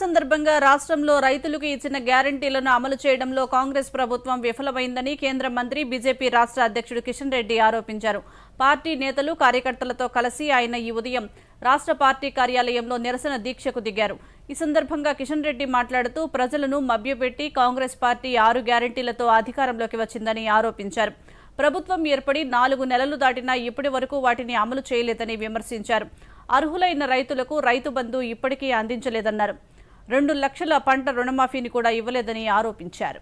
సందర్భంగా రాష్ట్రంలో రైతులకు ఇచ్చిన గ్యారంటీలను అమలు చేయడంలో కాంగ్రెస్ ప్రభుత్వం విఫలమైందని కేంద్ర మంత్రి బీజేపీ రాష్ట్ర అధ్యక్షుడు కిషన్ రెడ్డి ఆరోపించారు. పార్టీ నేతలు కార్యకర్తలతో కలిసి ఆయన ఈ ఉదయం రాష్ట్ర పార్టీ కార్యాలయంలో నిరసన దీక్షకు దిగారు. ఈ సందర్భంగా కిషన్ రెడ్డి మాట్లాడుతూ ప్రజలను మభ్యపెట్టి కాంగ్రెస్ పార్టీ ఆరు గ్యారంటీలతో అధికారంలోకి వచ్చిందని ఆరోపించారు. ప్రభుత్వం ఏర్పడి నాలుగు నెలలు దాటినా ఇప్పటి వరకు వాటిని అమలు చేయలేదని విమర్శించారు. అర్హులైన రైతులకు రైతు బంధు ఇప్పటికీ అందించలేదన్నారు. రెండు లక్షల పంట రుణమాఫీని కూడా ఇవ్వలేదని ఆరోపించారు.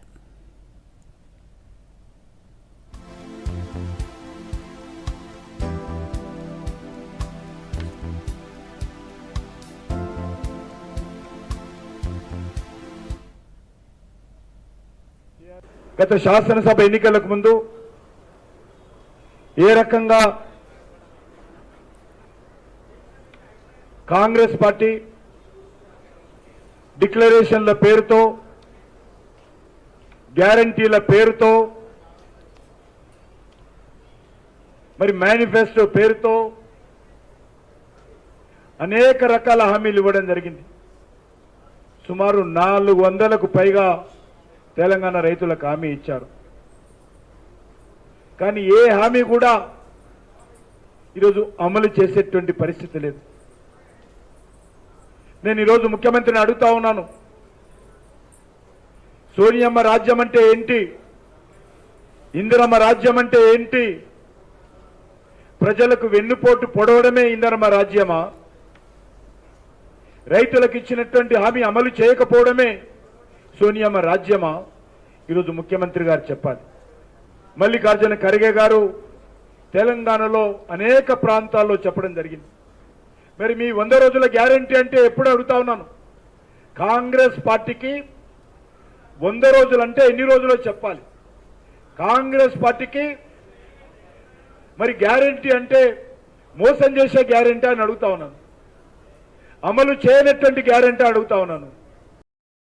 గత శాసనసభ ఎన్నికలకు ముందు ఏ రకంగా కాంగ్రెస్ పార్టీ డిక్లరేషన్ల పేరుతో గ్యారంటీల పేరుతో మరి మేనిఫెస్టో పేరుతో అనేక రకాల హామీలు ఇవ్వడం జరిగింది. సుమారు నాలుగు వందలకు పైగా తెలంగాణ రైతులకు హామీ ఇచ్చారు. కానీ ఏ హామీ కూడా ఈరోజు అమలు చేసేటువంటి పరిస్థితి లేదు. నేను ఈరోజు ముఖ్యమంత్రిని అడుగుతా ఉన్నాను. సోనియమ్మ రాజ్యం అంటే ఏంటి? ఇందిరమ్మ రాజ్యం అంటే ఏంటి? ప్రజలకు వెన్నుపోటు పొడవడమే ఇందిరమ్మ రాజ్యమా? రైతులకు ఇచ్చినటువంటి హామీ అమలు చేయకపోవడమే సోనియమ్మ రాజ్యమా? ఈరోజు ముఖ్యమంత్రి గారు చెప్పాలి. మల్లికార్జున ఖర్గే గారు తెలంగాణలో అనేక ప్రాంతాల్లో చెప్పడం జరిగింది. మరి మీ వంద రోజుల గ్యారంటీ అంటే ఎప్పుడు అడుగుతా ఉన్నాను? కాంగ్రెస్ పార్టీకి వంద రోజులు అంటే ఎన్ని రోజులో చెప్పాలి? కాంగ్రెస్ పార్టీకి మరి గ్యారంటీ అంటే మోసం చేసే గ్యారంటీ అని అడుగుతా ఉన్నాను. అమలు చేయనటువంటి గ్యారంటీ అడుగుతా ఉన్నాను.